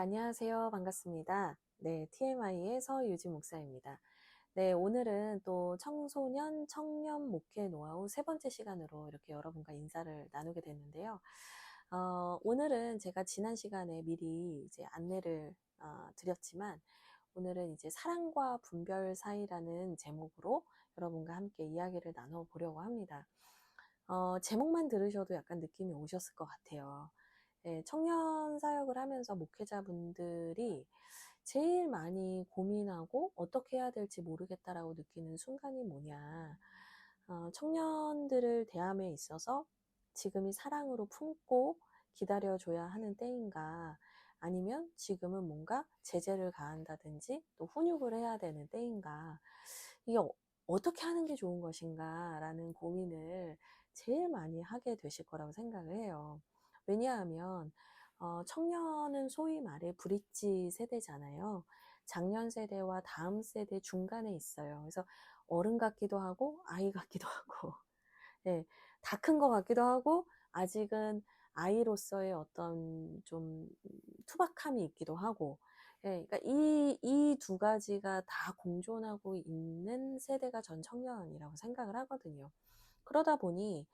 안녕하세요. 반갑습니다. 네, TMI의 서유진 목사입니다. 네, 오늘은 또 청소년, 청년 목회 노하우 세 번째 시간으로 이렇게 여러분과 인사를 나누게 됐는데요. 어, 오늘은 제가 지난 시간에 미리 이제 안내를 어, 드렸지만 오늘은 이제 사랑과 분별 사이라는 제목으로 여러분과 함께 이야기를 나눠 보려고 합니다. 어, 제목만 들으셔도 약간 느낌이 오셨을 것 같아요. 예, 청년 사역을 하면서 목회자분들이 제일 많이 고민하고 어떻게 해야 될지 모르겠다라고 느끼는 순간이 뭐냐. 어, 청년들을 대함에 있어서 지금이 사랑으로 품고 기다려줘야 하는 때인가, 아니면 지금은 뭔가 제재를 가한다든지 또 훈육을 해야 되는 때인가, 이게 어, 어떻게 하는 게 좋은 것인가 라는 고민을 제일 많이 하게 되실 거라고 생각을 해요. 왜냐하면 어, 청년은 소위 말해 브릿지 세대잖아요. 작년 세대와 다음 세대 중간에 있어요. 그래서 어른 같기도 하고 아이 같기도 하고, 네, 다 큰 것 같기도 하고 아직은 아이로서의 어떤 좀 투박함이 있기도 하고, 예, 그러니까 이, 이 두 가지가 다 공존하고 있는 세대가 전 청년이라고 생각을 하거든요. 그러다 보니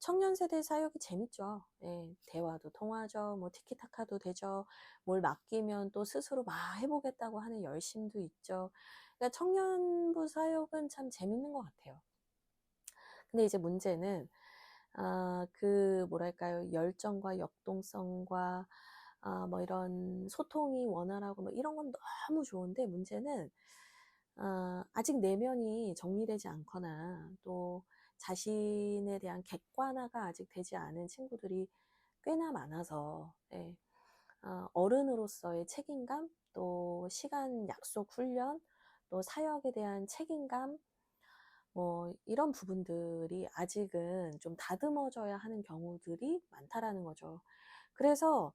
청년 세대 사역이 재밌죠. 예, 대화도 통하죠. 뭐 티키타카도 되죠. 뭘 맡기면 또 스스로 막 해보겠다고 하는 열심도 있죠. 그러니까 청년부 사역은 참 재밌는 것 같아요. 근데 이제 문제는 아, 그 뭐랄까요 열정과 역동성과 아, 뭐 이런 소통이 원활하고 뭐 이런 건 너무 좋은데 문제는 아, 아직 내면이 정리되지 않거나 또 자신에 대한 객관화가 아직 되지 않은 친구들이 꽤나 많아서 네. 어, 른으로서의 책임감, 또 시간 약속 훈련, 또 사역에 대한 책임감, 뭐 이런 부분들이 아직은 좀 다듬어져야 하는 경우들이 많다라는 거죠. 그래서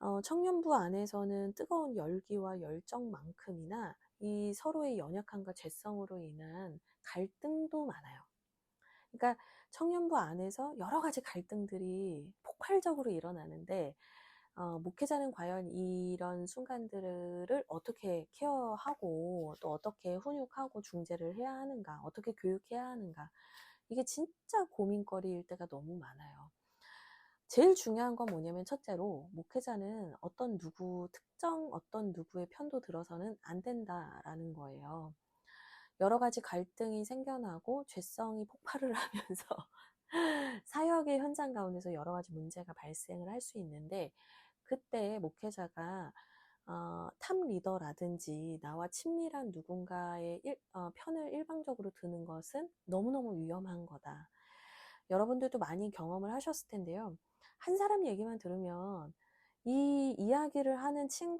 어, 청년부 안에서는 뜨거운 열기와 열정만큼이나 이 서로의 연약함과 죄성으로 인한 갈등도 많아요. 그러니까 청년부 안에서 여러 가지 갈등들이 폭발적으로 일어나는데 어, 목회자는 과연 이런 순간들을 어떻게 케어하고 또 어떻게 훈육하고 중재를 해야 하는가, 어떻게 교육해야 하는가. 이게 진짜 고민거리일 때가 너무 많아요. 제일 중요한 건 뭐냐면 첫째로 목회자는 어떤 누구 특정 어떤 누구의 편도 들어서는 안 된다라는 거예요. 여러 가지 갈등이 생겨나고 죄성이 폭발을 하면서 사역의 현장 가운데서 여러 가지 문제가 발생을 할 수 있는데 그때 목회자가 어, 탑 리더라든지 나와 친밀한 누군가의 일, 어, 편을 일방적으로 드는 것은 너무너무 위험한 거다. 여러분들도 많이 경험을 하셨을 텐데요. 한 사람 얘기만 들으면 이 이야기를 하는 친구는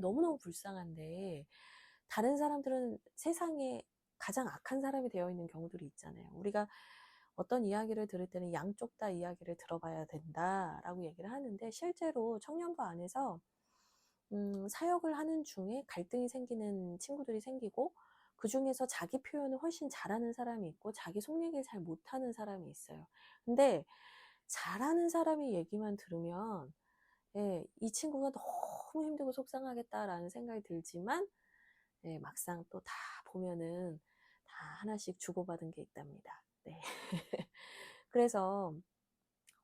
너무너무 불쌍한데 다른 사람들은 세상에 가장 악한 사람이 되어 있는 경우들이 있잖아요. 우리가 어떤 이야기를 들을 때는 양쪽 다 이야기를 들어봐야 된다라고 얘기를 하는데 실제로 청년부 안에서 음, 사역을 하는 중에 갈등이 생기는 친구들이 생기고 그 중에서 자기 표현을 훨씬 잘하는 사람이 있고 자기 속 얘기를 잘 못하는 사람이 있어요. 근데 잘하는 사람의 얘기만 들으면 예, 이 친구가 너무 힘들고 속상하겠다라는 생각이 들지만 예, 막상 또 다 보면은 다 하나씩 주고받은 게 있답니다. 네. 그래서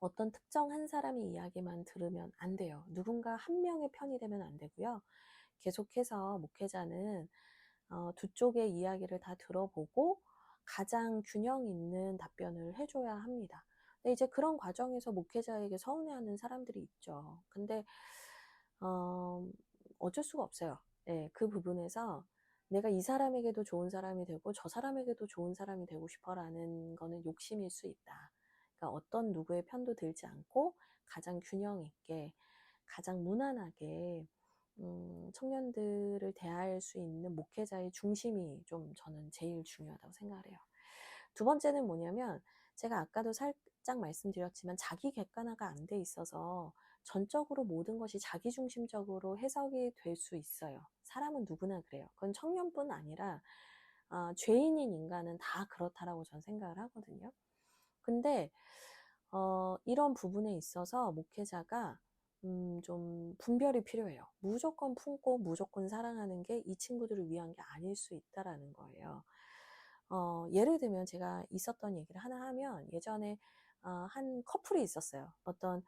어떤 특정 한 사람의 이야기만 들으면 안 돼요. 누군가 한 명의 편이 되면 안 되고요. 계속해서 목회자는 어, 두 쪽의 이야기를 다 들어보고 가장 균형 있는 답변을 해줘야 합니다. 근데 이제 그런 과정에서 목회자에게 서운해하는 사람들이 있죠. 근데 어, 어쩔 수가 없어요. 네, 그 부분에서 내가 이 사람에게도 좋은 사람이 되고 저 사람에게도 좋은 사람이 되고 싶어라는 거는 욕심일 수 있다. 그러니까 어떤 누구의 편도 들지 않고 가장 균형 있게 가장 무난하게 음, 청년들을 대할 수 있는 목회자의 중심이 좀 저는 제일 중요하다고 생각을 해요. 두 번째는 뭐냐면 제가 아까도 살짝 말씀드렸지만 자기 객관화가 안 돼 있어서 전적으로 모든 것이 자기중심적으로 해석이 될 수 있어요. 사람은 누구나 그래요. 그건 청년뿐 아니라 어, 죄인인 인간은 다 그렇다라고 저는 생각을 하거든요. 근데 어, 이런 부분에 있어서 목회자가 음, 좀 분별이 필요해요. 무조건 품고 무조건 사랑하는 게 이 친구들을 위한 게 아닐 수 있다라는 거예요. 어, 예를 들면 제가 있었던 얘기를 하나 하면 예전에 어, 한 커플이 있었어요. 어떤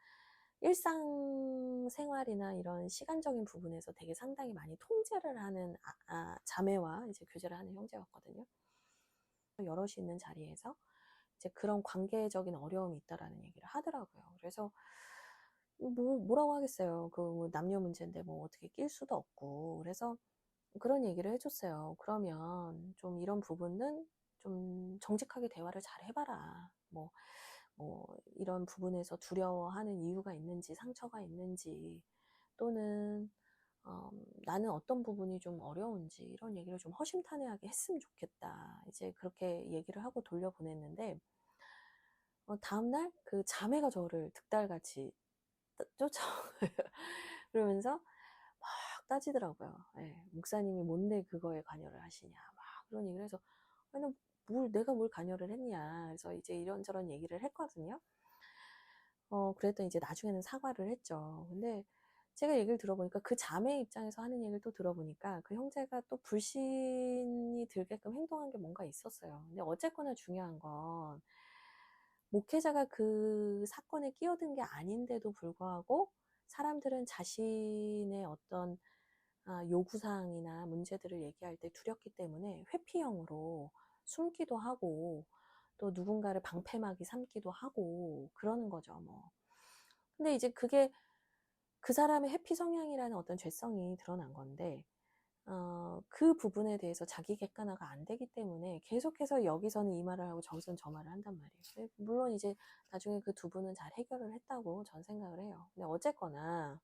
일상생활이나 이런 시간적인 부분에서 되게 상당히 많이 통제를 하는 아, 아, 자매와 이제 교제를 하는 형제였거든요. 여럿이 있는 자리에서 이제 그런 관계적인 어려움이 있다라는 얘기를 하더라고요. 그래서 뭐 뭐라고 하겠어요. 그 남녀 문제인데 뭐 어떻게 낄 수도 없고 그래서 그런 얘기를 해줬어요. 그러면 좀 이런 부분은 좀 정직하게 대화를 잘 해봐라. 뭐, 뭐, 이런 부분에서 두려워하는 이유가 있는지, 상처가 있는지, 또는, 어, 나는 어떤 부분이 좀 어려운지, 이런 얘기를 좀 허심탄회하게 했으면 좋겠다. 이제 그렇게 얘기를 하고 돌려보냈는데, 어, 다음날 그 자매가 저를 득달같이 쫓아오고요. 그러면서 막 따지더라고요. 예, 목사님이 뭔데 그거에 관여를 하시냐. 막 그런 얘기를 해서, 아니, 뭘, 내가 뭘 관여를 했냐. 그래서 이제 이런저런 얘기를 했거든요. 어, 그랬더니 이제 나중에는 사과를 했죠. 근데 제가 얘기를 들어보니까 그 자매 입장에서 하는 얘기를 또 들어보니까 그 형제가 또 불신이 들게끔 행동한 게 뭔가 있었어요. 근데 어쨌거나 중요한 건 목회자가 그 사건에 끼어든 게 아닌데도 불구하고 사람들은 자신의 어떤 아, 요구사항이나 문제들을 얘기할 때 두렵기 때문에 회피형으로 숨기도 하고 또 누군가를 방패막이 삼기도 하고 그러는 거죠, 뭐. 근데 이제 그게 그 사람의 회피 성향이라는 어떤 죄성이 드러난 건데, 어, 그 부분에 대해서 자기 객관화가 안 되기 때문에 계속해서 여기서는 이 말을 하고 저기서는 저 말을 한단 말이에요. 물론 이제 나중에 그 두 분은 잘 해결을 했다고 전 생각을 해요. 근데 어쨌거나,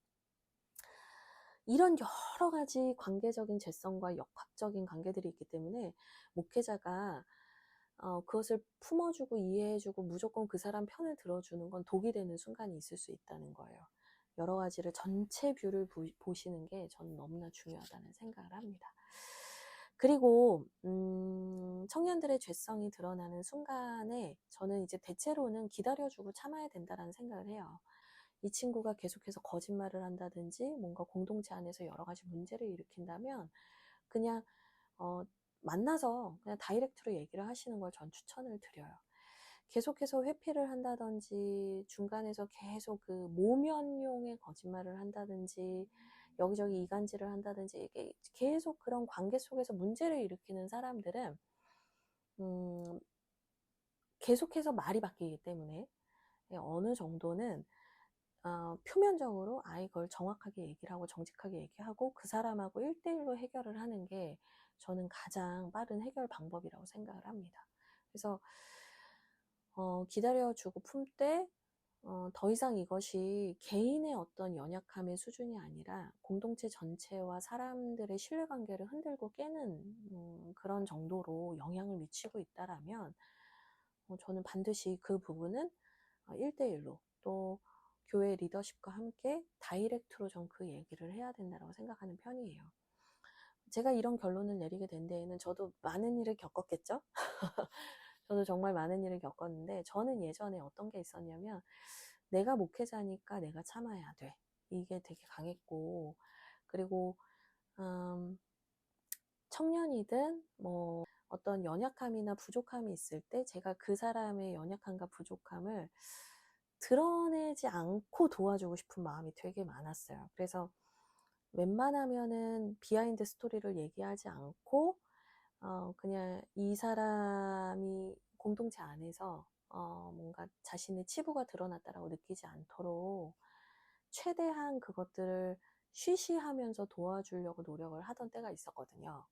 이런 여러 가지 관계적인 죄성과 역학적인 관계들이 있기 때문에 목회자가 어, 그것을 품어주고 이해해주고 무조건 그 사람 편을 들어주는 건 독이 되는 순간이 있을 수 있다는 거예요. 여러 가지를 전체 뷰를 보, 시는 게 저는 너무나 중요하다는 생각을 합니다. 그리고 음, 청년들의 죄성이 드러나는 순간에 저는 이제 대체로는 기다려주고 참아야 된다는 생각을 해요. 이 친구가 계속해서 거짓말을 한다든지 뭔가 공동체 안에서 여러 가지 문제를 일으킨다면 그냥 어, 만나서 그냥 다이렉트로 얘기를 하시는 걸 전 추천을 드려요. 계속해서 회피를 한다든지 중간에서 계속 그 모면용의 거짓말을 한다든지 여기저기 이간질을 한다든지 이게 계속 그런 관계 속에서 문제를 일으키는 사람들은 음, 계속해서 말이 바뀌기 때문에 어느 정도는 어, 표면적으로 아이 걸 정확하게 얘기를 하고 정직하게 얘기하고 그 사람하고 일대일로 해결을 하는 게 저는 가장 빠른 해결 방법이라고 생각을 합니다. 그래서 어, 기다려주고 품때 어, 더 이상 이것이 개인의 어떤 연약함의 수준이 아니라 공동체 전체와 사람들의 신뢰관계를 흔들고 깨는 음, 그런 정도로 영향을 미치고 있다라면 어, 저는 반드시 그 부분은 어, 1대1로 또 교회 리더십과 함께 다이렉트로 전 그 얘기를 해야 된다고 생각하는 편이에요. 제가 이런 결론을 내리게 된 데에는 저도 많은 일을 겪었겠죠? 저도 정말 많은 일을 겪었는데 저는 예전에 어떤 게 있었냐면 내가 목회자니까 내가 참아야 돼. 이게 되게 강했고 그리고 음, 청년이든 뭐 어떤 연약함이나 부족함이 있을 때 제가 그 사람의 연약함과 부족함을 드러내지 않고 도와주고 싶은 마음이 되게 많았어요. 그래서 웬만하면은 비하인드 스토리를 얘기하지 않고 어 그냥 이 사람이 공동체 안에서 어 뭔가 자신의 치부가 드러났다라고 느끼지 않도록 최대한 그것들을 쉬쉬하면서 도와주려고 노력을 하던 때가 있었거든요.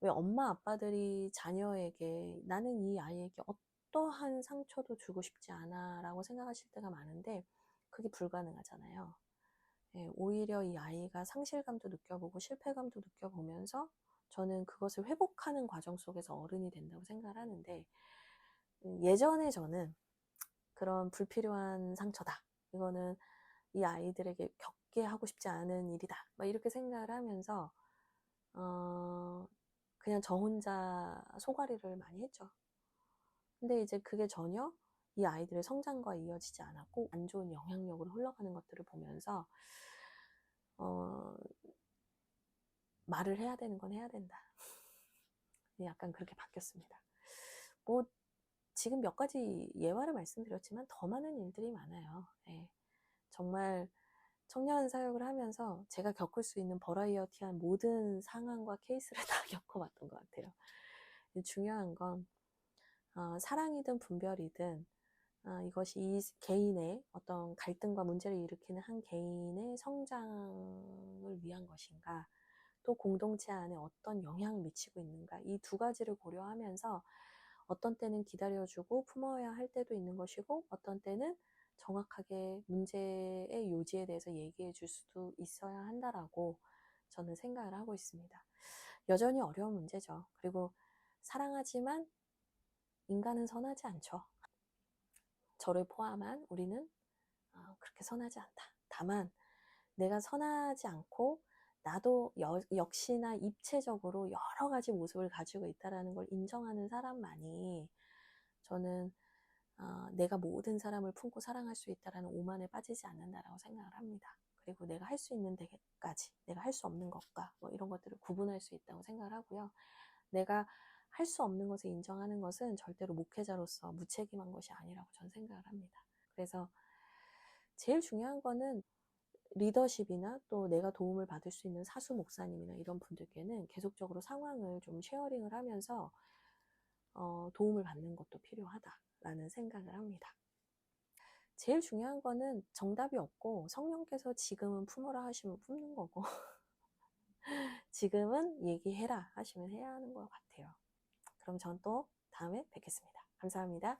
왜 엄마 아빠들이 자녀에게 나는 이 아이에게 어 떠한 상처도 주고 싶지 않아 라고 생각하실 때가 많은데 그게 불가능하잖아요. 예, 오히려 이 아이가 상실감도 느껴보고 실패감도 느껴보면서 저는 그것을 회복하는 과정 속에서 어른이 된다고 생각을 하는데 음, 예전에 저는 그런 불필요한 상처다. 이거는 이 아이들에게 겪게 하고 싶지 않은 일이다. 막 이렇게 생각을 하면서 어, 그냥 저 혼자 소가리를 많이 했죠. 근데 이제 그게 전혀 이 아이들의 성장과 이어지지 않았고 안 좋은 영향력으로 흘러가는 것들을 보면서 어, 말을 해야 되는 건 해야 된다. 약간 그렇게 바뀌었습니다. 뭐 지금 몇 가지 예화를 말씀드렸지만 더 많은 일들이 많아요. 예. 정말 청년 사역을 하면서 제가 겪을 수 있는 버라이어티한 모든 상황과 케이스를 다 겪어봤던 것 같아요. 중요한 건 어, 사랑이든 분별이든 어, 이것이 이 개인의 어떤 갈등과 문제를 일으키는 한 개인의 성장을 위한 것인가 또 공동체 안에 어떤 영향을 미치고 있는가 이 두 가지를 고려하면서 어떤 때는 기다려주고 품어야 할 때도 있는 것이고 어떤 때는 정확하게 문제의 요지에 대해서 얘기해 줄 수도 있어야 한다라고 저는 생각을 하고 있습니다. 여전히 어려운 문제죠. 그리고 사랑하지만 인간은 선하지 않죠. 저를 포함한 우리는 어, 그렇게 선하지 않다. 다만 내가 선하지 않고 나도 여, 역시나 입체적으로 여러 가지 모습을 가지고 있다라는 걸 인정하는 사람만이 저는 어, 내가 모든 사람을 품고 사랑할 수 있다라는 오만에 빠지지 않는다라고 생각을 합니다. 그리고 내가 할 수 있는 데까지 내가 할 수 없는 것과 뭐 이런 것들을 구분할 수 있다고 생각을 하고요. 내가 할 수 없는 것을 인정하는 것은 절대로 목회자로서 무책임한 것이 아니라고 저는 생각을 합니다. 그래서 제일 중요한 거는 리더십이나 또 내가 도움을 받을 수 있는 사수 목사님이나 이런 분들께는 계속적으로 상황을 좀 쉐어링을 하면서 어, 도움을 받는 것도 필요하다라는 생각을 합니다. 제일 중요한 거는 정답이 없고 성령께서 지금은 품어라 하시면 품는 거고 지금은 얘기해라 하시면 해야 하는 것 같아요. 그럼 전 또 다음에 뵙겠습니다. 감사합니다.